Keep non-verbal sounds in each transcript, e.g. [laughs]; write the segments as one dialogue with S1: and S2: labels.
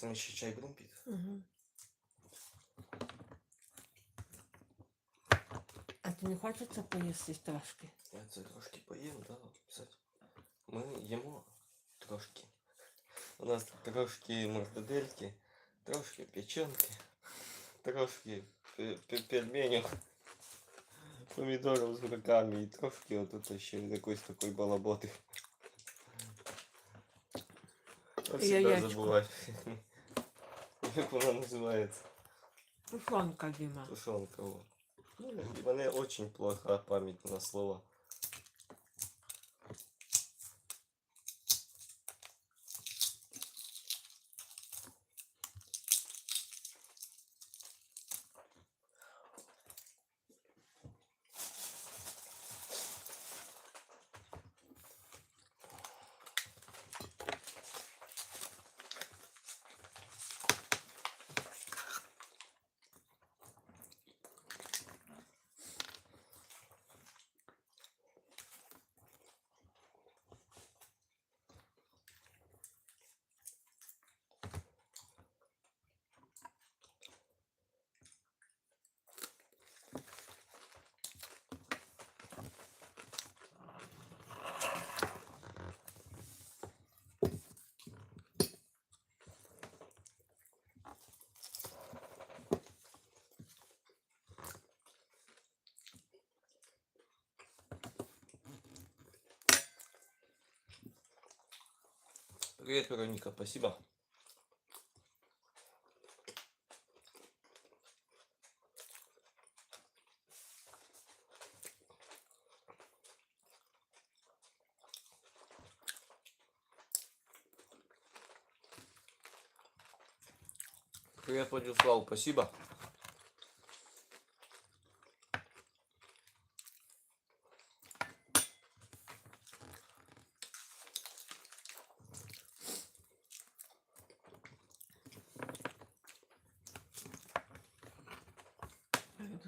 S1: Це ми ще чай будемо пити?
S2: Угу. А ти не хочеться поїсти трошки?
S1: Я це трошки поїм, да, кстати. Ми їмо трошки. У нас трошки мордадельки, трошки печенки, трошки пе- пе- пельменів, помідорів з бураками і трошки отут ще якоїсь такої балаботи. От
S2: І
S1: завжди
S2: яєчко.
S1: забуваю. [laughs] Як вона називається?
S2: Тушонка, Діма.
S1: Тушонка. О. Ну, у мене очень плоха пам'ять на слова. Привет, Вероника, спасибо. Привет, Владислав, спасибо.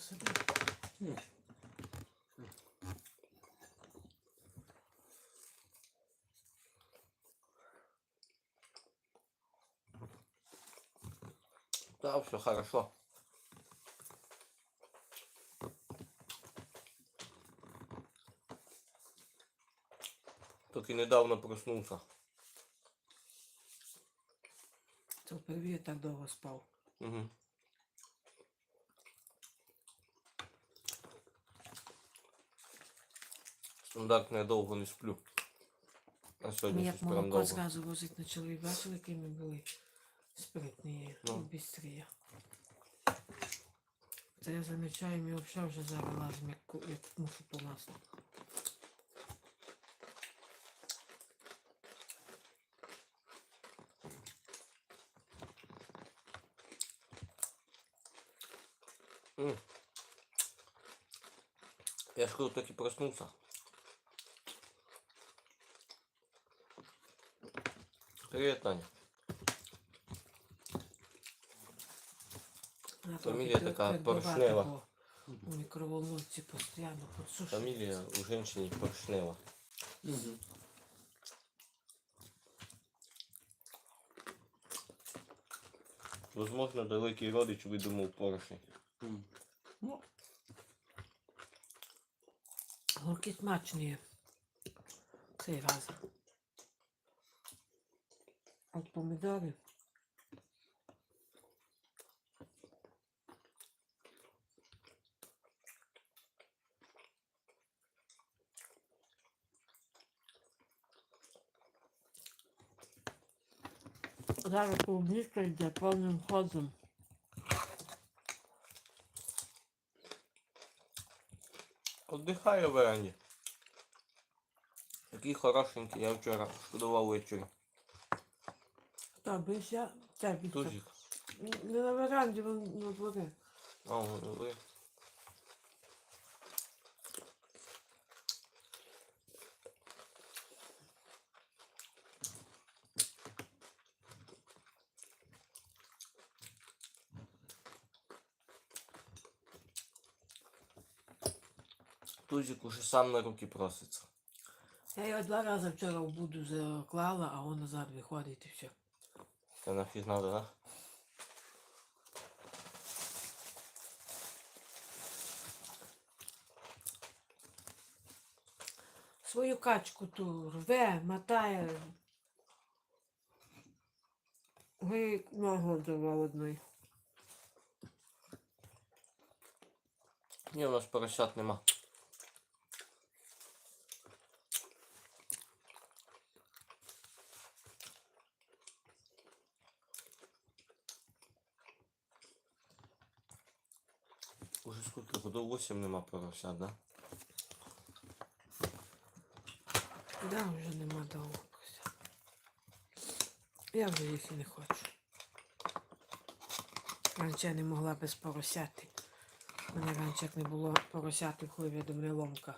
S2: Собі.
S1: Да, все хорошо. Только недавно проснулся.
S2: Це впервые так довго спав.
S1: Угу. Стандартно я довго не сплю. А
S2: Ми
S1: сьогодні
S2: як
S1: щось прям
S2: молоко
S1: довго.
S2: зразу возить почали, бачили, які ми були спритні
S1: Ну.
S2: бістрі. Це я замічаю, ми взагалі вже зараз лазимо, як, ку- як мушу по маслу.
S1: М. Я ж таки проснулся. Привет, Таня.
S2: Вона
S1: Фамілія
S2: трохи
S1: така поршнева.
S2: У мікроволновці постійно підсушує.
S1: Фамилия у женщины Поршнева. Возможно, далекий родич видумав поршень.
S2: Ну, Гурки смачні цей раз. От помідори. Зараз клубничка йде повним ходом.
S1: Отдихаю в веранді. Такий хорошенький, я вчора шкодував ввечері.
S2: Та бися, це бися.
S1: Тузик.
S2: Не на веранді, він на дворі.
S1: А, ну, ви. Тузик уже сам на руки проситься.
S2: Я його два рази вчора в буду заклала, а він назад виходить і все.
S1: Це нафіг надо, да?
S2: Свою качку ту рве, мотає. Ви ногу давав одної.
S1: Ні, у нас поросят нема. Уже сколько годов? 8 нема поросят, да?
S2: Да, вже нема довго. Я вже їх і не хочу. Раніше я не могла без поросяти. У мене раніше як не було поросяти в хливі до мене ломка.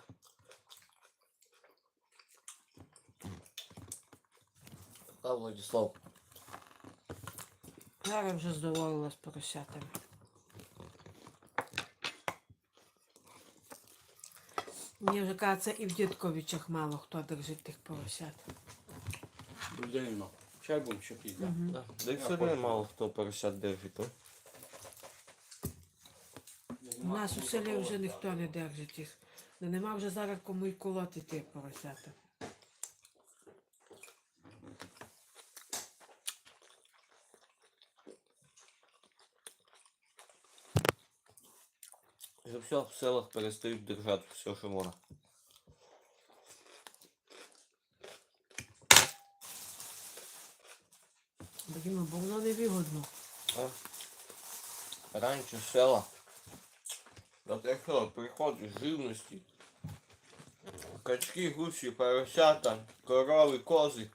S1: А, Владислав.
S2: Зараз вже здоволила з поросятами. Мені вже кажеться, і в Дідковичах мало хто держить тих поросят.
S3: Людей. Чай будемо ще пити, да?
S1: Да. І все одно мало хто поросят держить, то.
S2: У нас у селі вже ніхто не держить їх. Нема вже зараз кому й колоти ті поросята.
S1: Вже все в селах перестають держати все, що можна.
S2: Бо йому було невигодно.
S1: Раніше села. До такого приходить живності. Качки, гусі, поросята, корови, кози.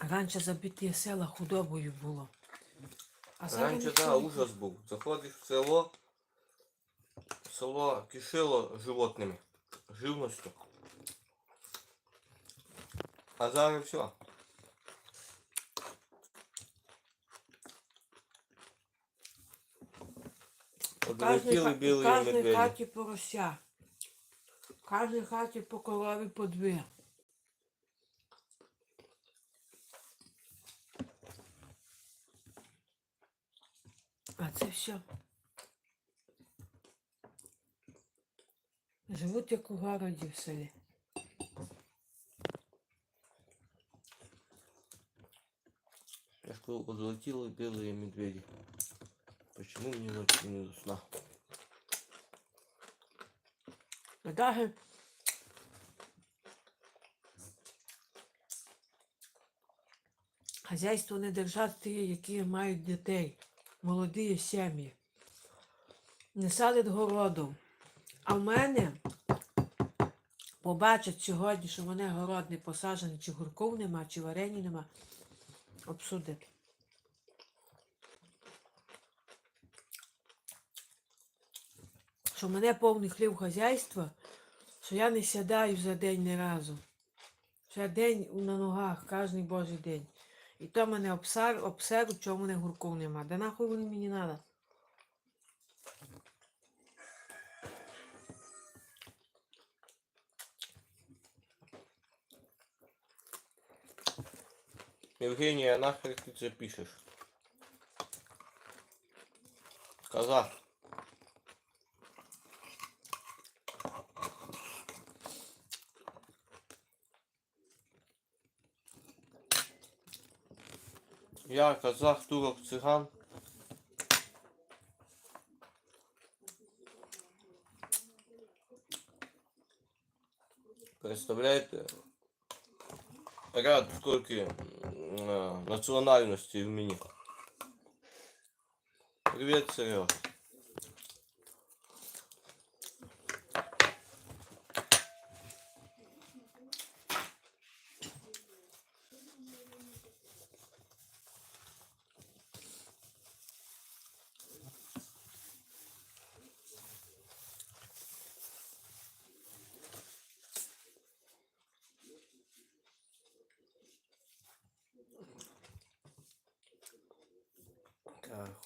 S2: Раніше забиті села худобою було. А зараз
S1: Раніше да, ужас був. Заходиш в село, село кишило животними, живністю. А зараз все.
S2: Кожній
S1: Одлетіли
S2: ха- кожній
S1: медведі.
S2: хаті порося. В кожній хаті по корові по дві. А це все. Живуть як у городі в селі.
S1: Говорю, отлетели белые медведи. Почему мне ночью не до сна?
S2: Даже хазяйство не держать ті, які мають дітей, молоді сім'ї. Не садять городом. А в мене побачать сьогодні, що мене город не посаджений, чи гурков нема, чи варені нема. Обсудять. Що в мене повний хлів хазяйства, що я не сядаю за день ні разу. Що я день на ногах, кожен божий день. І то мене обсар, обсеруть, чого в мене гурков нема. Да нахуй вони мені надо.
S1: Евгения, нахер ты это пишешь? Казах. Я казах, турок, цыган. Представляете, ряд сколько м, национальностей в мені. Привет, Сереж.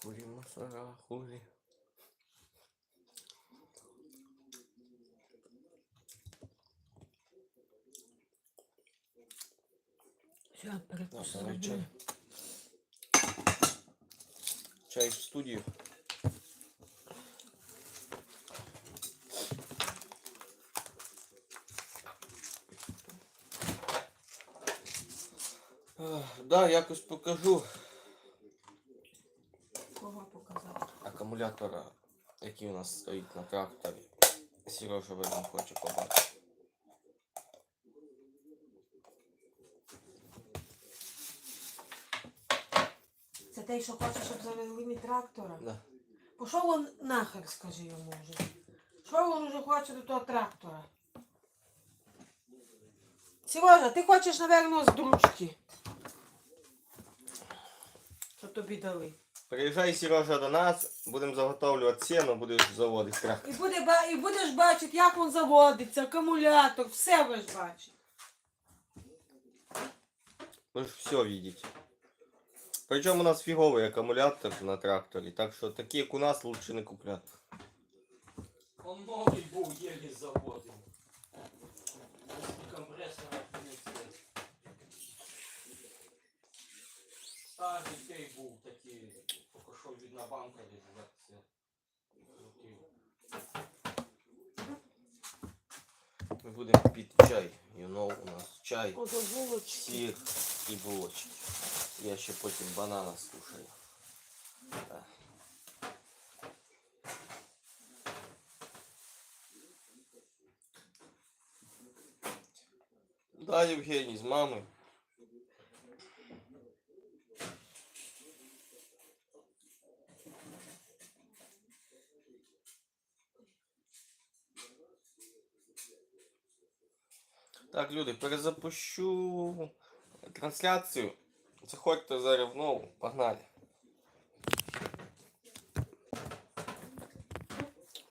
S1: Хули мусора, хули.
S2: Все,
S1: Да, чай. Чай в студію. Да, якось покажу акумулятора, який у нас стоїть на тракторі. Сережа видно хоче побачити.
S2: Це той, що хоче, щоб завезли мені трактора.
S1: Да.
S2: Пішов он нахер, скажи йому вже. Що він вже хоче до того трактора? Сережа, ти хочеш, напевно, з дручки. Що тобі дали.
S1: Приїжджай, Сережа, до нас, будемо заготовлювати сіно, будеш заводити трактор.
S2: І, буде, ба- і будеш бачити, як він заводиться, акумулятор, все будеш бачити.
S1: Будеш все видеть. Причому у нас фіговий акумулятор на тракторі, так що такі, як у нас, лучше не купляти.
S3: Он новий був єлі заводив. Компресора не це. Старий той поки банка десь за.
S1: Ми будемо пити чай. You know, у нас чай, сир і булочки. Я ще потім банана слушаю. Да. Да, Євгеній, з мамою. Так, люди, перезапущу трансляцію. Заходьте зараз в. Погнали.